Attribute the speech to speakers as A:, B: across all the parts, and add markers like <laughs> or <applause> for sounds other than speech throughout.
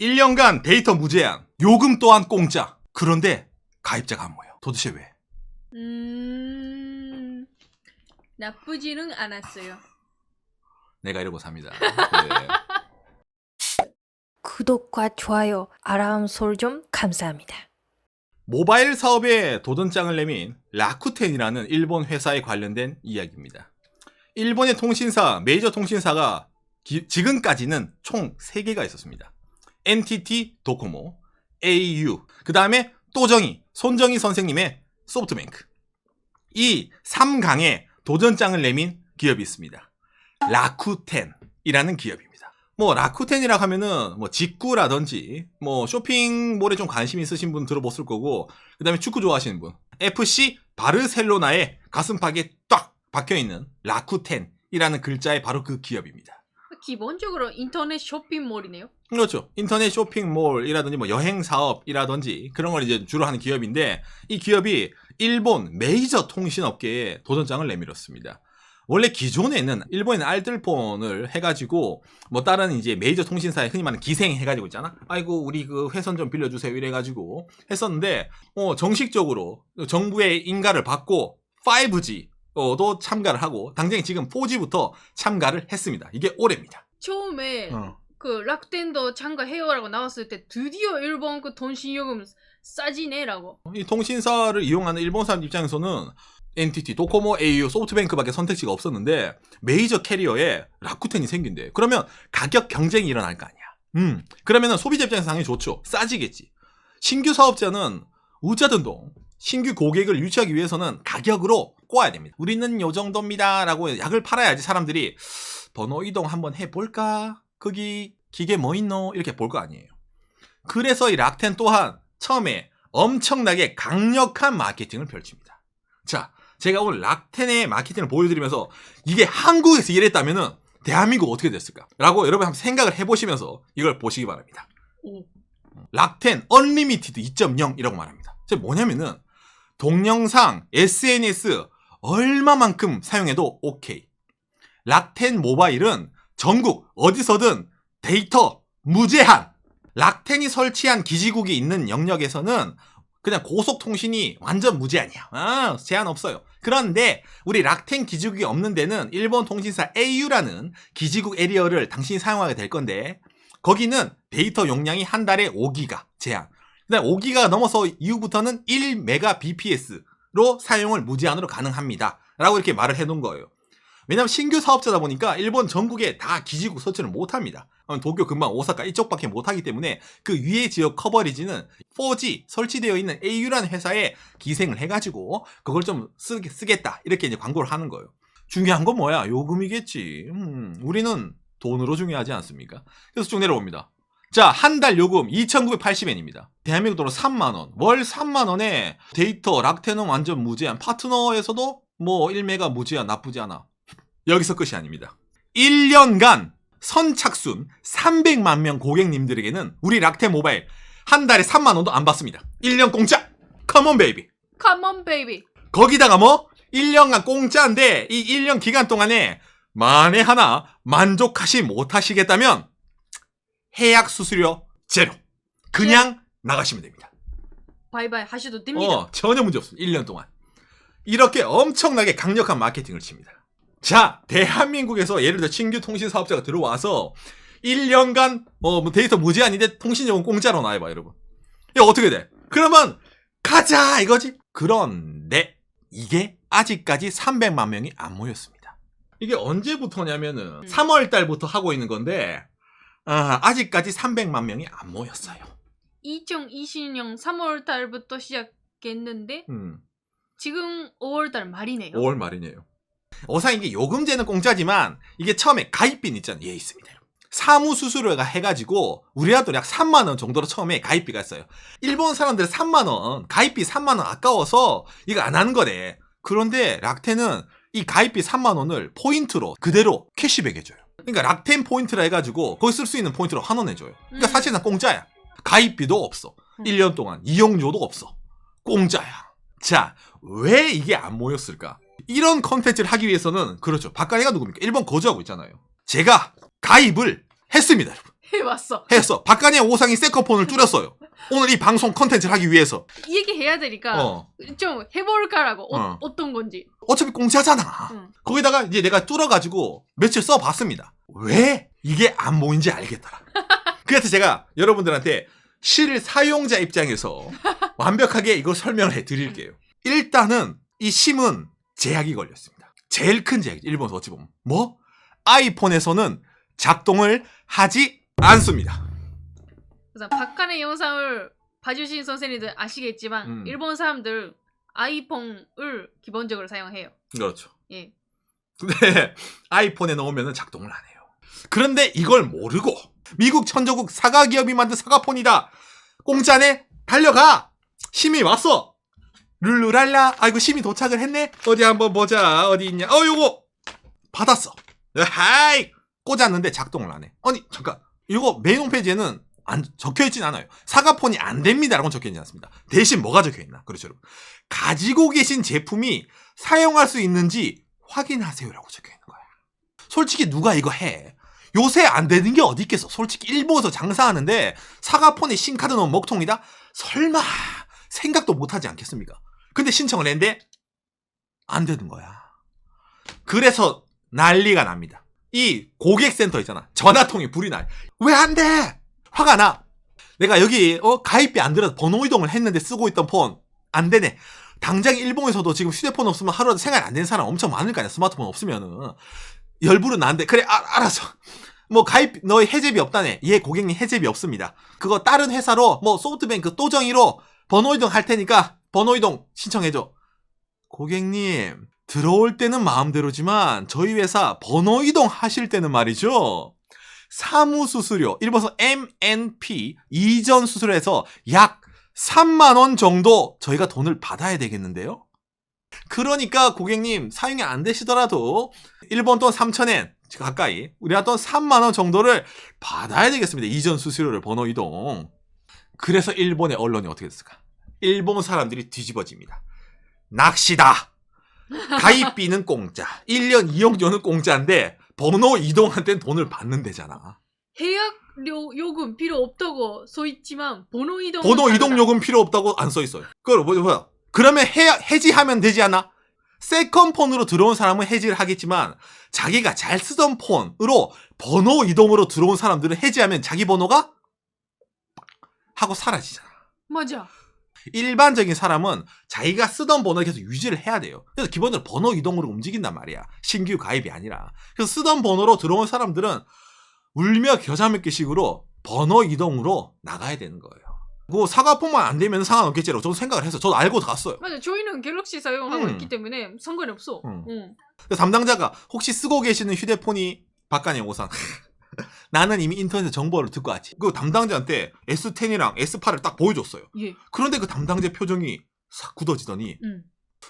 A: 1년간 데이터 무제한, 요금 또한 공짜. 그런데 가입자가 안 모여. 도대체 왜?
B: 음 나쁘지는 않았어요.
A: 내가 이러고 삽니다. <laughs> 네.
C: 구독과 좋아요, 알람 설정 감사합니다.
A: 모바일 사업에 도전장을 내민 라쿠텐이라는 일본 회사에 관련된 이야기입니다. 일본의 통신사, 메이저 통신사가 기- 지금까지는 총 3개가 있었습니다. NTT 도코모, au, 그 다음에 또정이, 손정희 선생님의 소프트뱅크. 이 3강에 도전장을 내민 기업이 있습니다. 라쿠텐이라는 기업입니다. 뭐 라쿠텐이라고 하면은 뭐 직구라든지 뭐 쇼핑몰에 좀 관심 있으신 분 들어봤을 거고 그다음에 축구 좋아하시는 분 FC 바르셀로나의 가슴팍에 딱 박혀 있는 라쿠텐이라는 글자의 바로 그 기업입니다.
B: 기본적으로 인터넷 쇼핑몰이네요.
A: 그렇죠. 인터넷 쇼핑몰이라든지 뭐 여행 사업이라든지 그런 걸 이제 주로 하는 기업인데 이 기업이 일본 메이저 통신업계에 도전장을 내밀었습니다. 원래 기존에는 일본에는 알뜰폰을 해가지고 뭐 다른 이제 메이저 통신사에 흔히 말하는 기생 해가지고 있잖아. 아이고 우리 그 회선 좀 빌려주세요 이래가지고 했었는데 어 정식적으로 정부의 인가를 받고 5G도 참가를 하고 당장에 지금 4G부터 참가를 했습니다. 이게 올해입니다.
B: 처음에
A: 어.
B: 그 락텐도 참가해요라고 나왔을 때 드디어 일본 그 통신요금 싸지네라고.
A: 이 통신사를 이용하는 일본 사람 입장에서는 NTT, 도코모, au, 소프트뱅크밖에 선택지가 없었는데 메이저 캐리어에 라쿠텐이 생긴대. 그러면 가격 경쟁이 일어날 거 아니야. 음, 그러면은 소비자 입장에서 당연히 좋죠. 싸지겠지. 신규 사업자는 우짜든동 신규 고객을 유치하기 위해서는 가격으로 꼬아야 됩니다. 우리는 요 정도입니다 라고 약을 팔아야지 사람들이 번호 이동 한번 해볼까? 거기 기계 뭐 있노? 이렇게 볼 거 아니에요. 그래서 이 락텐 또한 처음에 엄청나게 강력한 마케팅을 펼칩니다. 자, 제가 오늘 락텐의 마케팅을 보여드리면서 이게 한국에서 이랬다면 은 대한민국 어떻게 됐을까? 라고 여러분 한번 생각을 해보시면서 이걸 보시기 바랍니다.
B: 오.
A: 락텐 언리미티드 2.0이라고 말합니다. 저 뭐냐면은 동영상, SNS 얼마만큼 사용해도 오케이. 락텐 모바일은 전국 어디서든 데이터 무제한. 락텐이 설치한 기지국이 있는 영역에서는 그냥 고속통신이 완전 무제한이야. 아, 제한 없어요. 그런데 우리 락텐 기지국이 없는 데는 일본 통신사 au라는 기지국 에리어를 당신이 사용하게 될 건데 거기는 데이터 용량이 한 달에 5기가 제한. 그다음 5기가 넘어서 이후부터는 1메가bps로 사용을 무제한으로 가능합니다. 라고 이렇게 말을 해놓은 거예요. 왜냐면 신규 사업자다 보니까 일본 전국에 다 기지국 설치를 못 합니다. 어, 도쿄, 금방, 오사카 이쪽밖에 못 하기 때문에 그 위에 지역 커버리지는 4G 설치되어 있는 au라는 회사에 기생을 해가지고 그걸 좀 쓰, 쓰겠다. 이렇게 이제 광고를 하는 거예요. 중요한 건 뭐야? 요금이겠지. 음, 우리는 돈으로 중요하지 않습니까? 그래서 쭉 내려옵니다. 자, 한 달 요금 2,980엔입니다. 대한민국 돈으로 3만원. 월 3만원에 데이터, 락테는 완전 무제한. 파트너에서도 뭐 1메가 무제한 나쁘지 않아. 여기서 끝이 아닙니다. 1년간 선착순 300만 명 고객님들에게는 우리 락테 모바일 한 달에 3만 원도 안 받습니다. 1년 공짜. 컴온 베이비.
B: 컴온 베이비.
A: 거기다가 뭐 1년간 공짜인데 이 1년 기간 동안에 만에 하나 만족하시 못하시겠다면 해약 수수료 제로. 그냥 나가시면 됩니다.
B: 바이바이 하셔도 됩니다.
A: 어, 전혀 문제 없습니다. 1년 동안. 이렇게 엄청나게 강력한 마케팅을 칩니다. 자, 대한민국에서 예를 들어 신규 통신 사업자가 들어와서 1년간 어, 뭐 데이터 무제한인데 통신요금 공짜로 나와봐, 여러분. 이거 어떻게 돼? 그러면 가자 이거지. 그런데 이게 아직까지 300만 명이 안 모였습니다. 이게 언제부터냐면은
B: 음.
A: 3월 달부터 하고 있는 건데 아, 아직까지 300만 명이 안 모였어요.
B: 2020년 3월 달부터 시작했는데
A: 음.
B: 지금 5월 달 말이네요.
A: 5월 말이네요. 어사 이게 요금제는 공짜지만 이게 처음에 가입비는 있잖아요. 예, 있습니다. 사무수수료가 해가지고 우리나라도 약 3만 원 정도로 처음에 가입비가 있어요. 일본 사람들 3만 원 가입비 3만 원 아까워서 이거 안 하는 거래. 그런데 락텐은 이 가입비 3만 원을 포인트로 그대로 캐시백 해줘요. 그러니까 락텐 포인트라 해가지고 거기 쓸 수 있는 포인트로 환원해줘요. 그러니까
B: 음.
A: 사실상 공짜야. 가입비도 없어.
B: 음.
A: 1년 동안 이용료도 없어. 공짜야. 자, 왜 이게 안 모였을까? 이런 컨텐츠를 하기 위해서는 그렇죠. 박가리가 누굽니까? 일본 거주하고 있잖아요. 제가 가입을 했습니다, 여러분.
B: 해봤어.
A: 했어. 박간의 오상이 세컨폰을 뚫었어요. 오늘 이 방송 컨텐츠를 하기 위해서.
B: 얘기 해야 되니까
A: 어.
B: 좀 해볼까라고 어,
A: 어.
B: 어떤 건지.
A: 어차피 공짜잖아.
B: 응.
A: 거기다가 이제 내가 뚫어가지고 며칠 써봤습니다. 왜 이게 안 보이는지 알겠더라. <laughs> 그래서 제가 여러분들한테 실 사용자 입장에서 <laughs> 완벽하게 이거 설명을 해드릴게요. 일단은 이 심은 제약이 걸렸습니다. 제일 큰 제약, 일본에서 어찌 보면. 뭐? 아이폰에서는 작동을 하지 않습니다.
B: 그래서 박한의 영상을 봐주신 선생님들 아시겠지만
A: 음.
B: 일본 사람들 아이폰을 기본적으로 사용해요.
A: 그렇죠.
B: 예.
A: 근데 <laughs> 아이폰에 넣으면 작동을 안 해요. 그런데 이걸 모르고 미국 천조국 사과 기업이 만든 사과폰이다. 공짜네 달려가. 심이 왔어. 룰루랄라. 아이고 심이 도착을 했네. 어디 한번 보자. 어디 있냐. 어 요거 받았어. 하이 꽂았는데 작동을 안 해. 아니 잠깐 이거 메인 홈페이지에는 안 적혀 있진 않아요. 사과폰이 안 됩니다라고 적혀 있지 않습니다. 대신 뭐가 적혀 있나? 그렇죠. 여러분. 가지고 계신 제품이 사용할 수 있는지 확인하세요라고 적혀 있는 거야. 솔직히 누가 이거 해? 요새 안 되는 게 어디 있겠어? 솔직히 일본에서 장사하는데 사과폰에 신카드 넣으면 먹통이다? 설마 생각도 못하지 않겠습니까? 근데 신청을 했는데 안 되는 거야. 그래서 난리가 납니다. 이 고객센터 있잖아. 전화통이 불이 나요. 왜안 돼? 화가 나. 내가 여기 어, 가입비 안 들어서 번호 이동을 했는데 쓰고 있던 폰 안 되네. 당장 일본에서도 지금 휴대폰 없으면 하루라도 생활 안 되는 사람 엄청 많을 거 아니야. 스마트폰 없으면은. 열불은 나는데 그래 아, 알았어. <laughs> 뭐 가입 너의 해제비 없다네. 예 고객님 해제비 없습니다. 그거 다른 회사로 뭐 소프트뱅크 또정이로 번호 이동 할 테니까 번호 이동 신청해줘. 고객님 들어올 때는 마음대로지만 저희 회사 번호 이동 하실 때는 말이죠. 사무수수료 일본에서 MNP 이전 수수료에서 약 3만 원 정도 저희가 돈을 받아야 되겠는데요. 그러니까 고객님 사용이 안 되시더라도 일본 돈 3천엔 가까이 우리가 돈 3만 원 정도를 받아야 되겠습니다. 이전 수수료를 번호 이동. 그래서 일본의 언론이 어떻게 됐을까? 일본 사람들이 뒤집어집니다. 낚시다. 가입비는 공짜. 1년 이용료는 공짜인데 번호 이동할 땐 돈을 받는 데잖아.
B: 해약 료 요금 필요 없다고 써 있지만 번호 이동
A: 번호 이동 요금 필요 없다고 안 써 있어요. 그걸 뭐 뭐야? 그러면 해 해지하면 되지 않아? 세컨 폰으로 들어온 사람은 해지를 하겠지만 자기가 잘 쓰던 폰으로 번호 이동으로 들어온 사람들은 해지하면 자기 번호가 하고 사라지잖아.
B: 맞아.
A: 일반적인 사람은 자기가 쓰던 번호를 계속 유지를 해야 돼요. 그래서 기본적으로 번호 이동으로 움직인단 말이야. 신규 가입이 아니라. 그래서 쓰던 번호로 들어온 사람들은 울며 겨자 먹기 식으로 번호 이동으로 나가야 되는 거예요. 그 사과폰만 안 되면 상관 없겠지라고 저도 생각을 해서 저도 알고 갔어요.
B: 맞아. 저희는 갤럭시 사용하고
A: 음.
B: 있기 때문에 상관이 없어.
A: 음.
B: 응.
A: 그래서 담당자가 혹시 쓰고 계시는 휴대폰이 박간의 오상. 나는 이미 인터넷 정보를 듣고 왔지. 그 담당자한테 S10이랑 S8을 딱 보여줬어요.
B: 예.
A: 그런데 그 담당자 표정이 싹 굳어지더니
B: 응.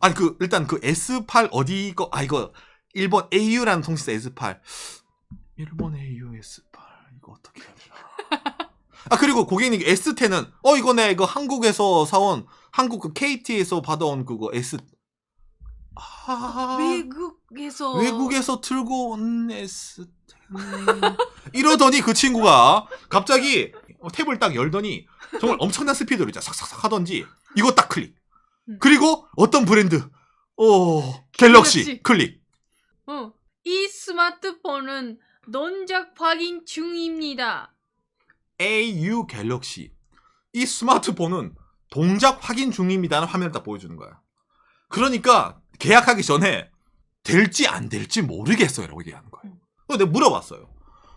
A: 아니 그 일단 그 S8 어디 거 아 이거 일본 AU라는 통신사 S8 일본 AU S8 이거 어떻게 해야 되나 <laughs> 아 그리고 고객님 S10은 어 이거 내 이거 한국에서 사온 한국 그 KT에서 받아온 그거 S 아
B: 외국에서
A: 외국에서 들고 온 S10 이러더니 그 친구가 갑자기 탭을 딱 열더니 정말 엄청난 스피드로 있잖아 삭삭삭 하던지 이거 딱 클릭
B: 음.
A: 그리고 어떤 브랜드 어 갤럭시
B: 갤럭시.
A: 클릭
B: 어. 이 스마트폰은 논작 확인 중입니다.
A: AU 갤럭시 이 스마트폰은 동작 확인 중입니다는 화면을 딱 보여주는 거야 그러니까 계약하기 전에 될지 안 될지 모르겠어요 라고 얘기하는 거예요 그래서 내가 물어봤어요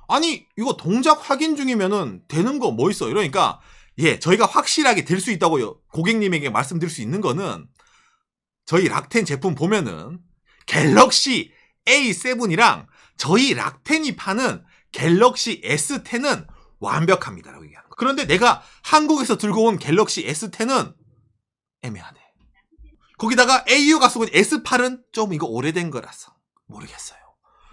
A: 아니 이거 동작 확인 중이면은 되는 거 뭐 있어 이러니까 예 저희가 확실하게 될 수 있다고 고객님에게 말씀드릴 수 있는 거는 저희 락텐 제품 보면은 갤럭시 A7이랑 저희 락텐이 파는 갤럭시 S10은 완벽합니다 라고 얘기하는 거. 그런데 내가 한국에서 들고 온 갤럭시 S10은 애매하네. 거기다가 AU가 쓰고 있는 S8은 좀 이거 오래된 거라서 모르겠어요.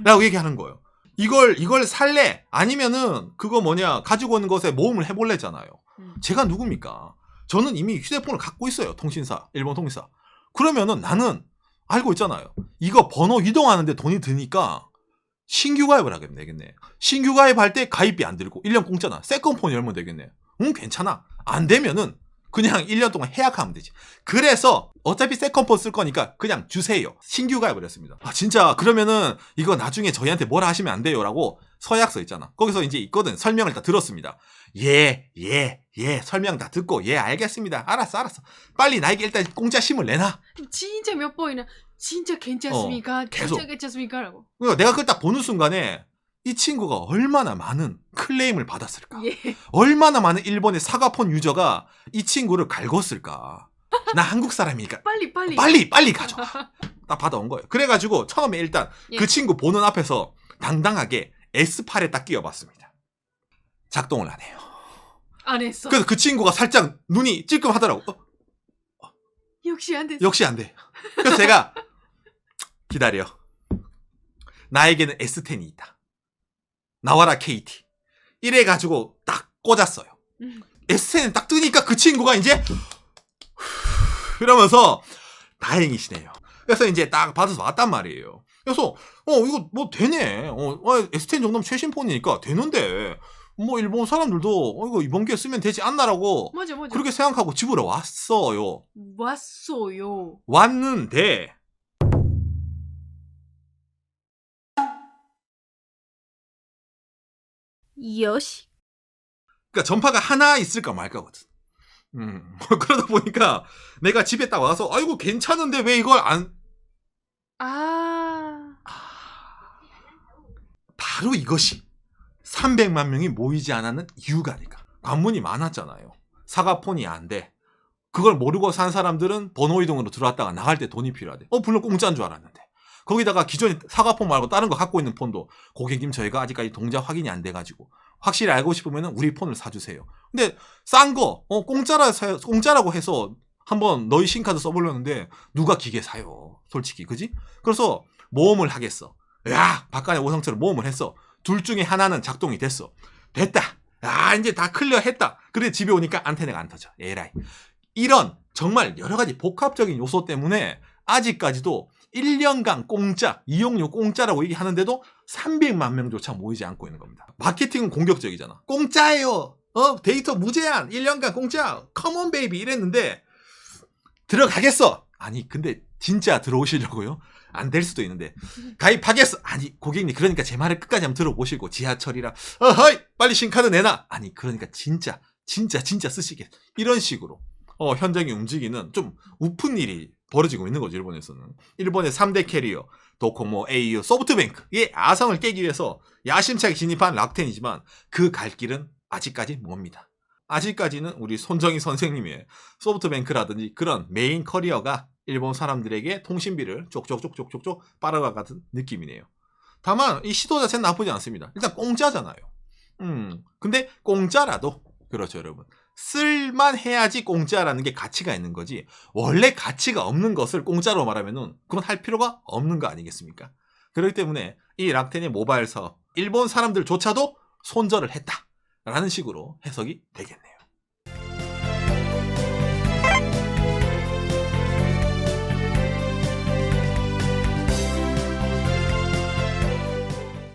A: 라고 얘기하는 거예요. 이걸 이걸 살래 아니면은 그거 뭐냐 가지고 오는 것에 모험을 해볼래잖아요.
B: 음.
A: 제가 누굽니까? 저는 이미 휴대폰을 갖고 있어요. 통신사 일본 통신사. 그러면은 나는 알고 있잖아요. 이거 번호 이동하는데 돈이 드니까 신규 가입을 하게 되겠네. 신규 가입할 때 가입비 안 들고 1년 공짜나 세컨폰 열면 되겠네. 응, 괜찮아. 안 되면은 그냥 1년 동안 해약하면 되지. 그래서 어차피 세컨폰 쓸 거니까 그냥 주세요. 신규 가입을 했습니다. 아, 진짜 그러면은 이거 나중에 저희한테 뭐라 하시면 안 돼요라고 서약서 있잖아. 거기서 이제 있거든. 설명을 다 들었습니다. 예, 예, 예. 설명 다 듣고 예, 알겠습니다. 알았어, 알았어. 빨리 나에게 일단 공짜 심을 내놔.
B: 진짜 몇 번이나 진짜 괜찮습니까?
A: 어, 계속.
B: 진짜 괜찮습니까? 라고.
A: 그러니까 내가 그걸 딱 보는 순간에 이 친구가 얼마나 많은 클레임을 받았을까?
B: 예.
A: 얼마나 많은 일본의 사과폰 유저가 이 친구를 갈궜을까? 나 한국 사람이니까
B: 빨리 빨리.
A: 빨리 빨리 가져. 딱 받아온 거예요. 그래가지고 처음에 일단
B: 예.
A: 그 친구 보는 앞에서 당당하게 S8에 딱 끼워봤습니다. 작동을 안 해요.
B: 안 했어.
A: 그래서 그 친구가 살짝 눈이 찔끔하더라고. 어,
B: 역시 안 됐어.
A: 역시 안 돼. 그래서 제가 기다려. 나에게는 S10이 있다. 나와라 KT. 이래 가지고 딱 꽂았어요.
B: 음.
A: S10이 딱 뜨니까 그 친구가 이제 이러면서 다행이시네요. 그래서 이제 딱 받아서 왔단 말이에요. 그래서 어 이거 뭐 되네. 어, 어, S10 정도면 최신 폰이니까 되는데 뭐 일본 사람들도 어, 이거 이번 기회에 쓰면 되지 않나라고
B: 맞아 맞아.
A: 그렇게 생각하고 집으로 왔어요.
B: 왔어요.
A: 왔는데
C: 요시.
A: 그러니까 전파가 하나 있을까 말까거든. 음 <laughs> 그러다 보니까 내가 집에 딱 와서 아이고 괜찮은데 왜 이걸 안
B: 아.
A: 바로 이것이 300만 명이 모이지 않았는 이유가 아닐까. 관문이 많았잖아요. 사과폰이 안 돼. 그걸 모르고 산 사람들은 번호 이동으로 들어왔다가 나갈 때 돈이 필요하대. 어, 물론 공짜인 줄 알았는데. 거기다가 기존에 사과폰 말고 다른 거 갖고 있는 폰도 고객님 저희가 아직까지 동자 확인이 안 돼가지고 확실히 알고 싶으면 우리 폰을 사주세요. 근데 싼 거, 어, 공짜라, 사, 공짜라고 해서 한번 너희 신카드 써보려는데 누가 기계 사요. 솔직히. 그지? 그래서 모험을 하겠어. 야, 박간의 오성처럼 모험을 했어. 둘 중에 하나는 작동이 됐어. 됐다. 아, 이제 다 클리어 했다. 그래, 집에 오니까 안테나가 안 터져. 에라이. 이런 정말 여러 가지 복합적인 요소 때문에 아직까지도 1년간 공짜, 이용료 공짜라고 얘기하는데도 300만 명조차 모이지 않고 있는 겁니다. 마케팅은 공격적이잖아. 공짜예요. 어, 데이터 무제한, 1년간 공짜, 컴온 베이비 이랬는데 들어가겠어. 아니, 근데 진짜 들어오시려고요? 안 될 수도 있는데 가입하겠어. 아니, 고객님 그러니까 제 말을 끝까지 한번 들어보시고 지하철이랑 어허이 빨리 신카드 내놔. 아니, 그러니까 진짜 진짜 진짜 쓰시겠. 이런 식으로 어, 현장이 움직이는 좀 우픈 일이 벌어지고 있는 거죠, 일본에서는. 일본의 3대 캐리어, 도코모, au, 소프트뱅크의 아성을 깨기 위해서 야심차게 진입한 락텐이지만 그 갈 길은 아직까지 멉니다. 아직까지는 우리 손정희 선생님의 소프트뱅크라든지 그런 메인 커리어가 일본 사람들에게 통신비를 쪽쪽쪽쪽쪽쪽 빨아가는 느낌이네요. 다만 이 시도 자체는 나쁘지 않습니다. 일단 공짜잖아요. 음, 근데 공짜라도 그렇죠, 여러분. 쓸만 해야지 공짜라는 게 가치가 있는 거지. 원래 가치가 없는 것을 공짜로 말하면은 그건 할 필요가 없는 거 아니겠습니까? 그렇기 때문에 이 락텐의 모바일 사업, 일본 사람들조차도 손절을 했다라는 식으로 해석이 되겠네요.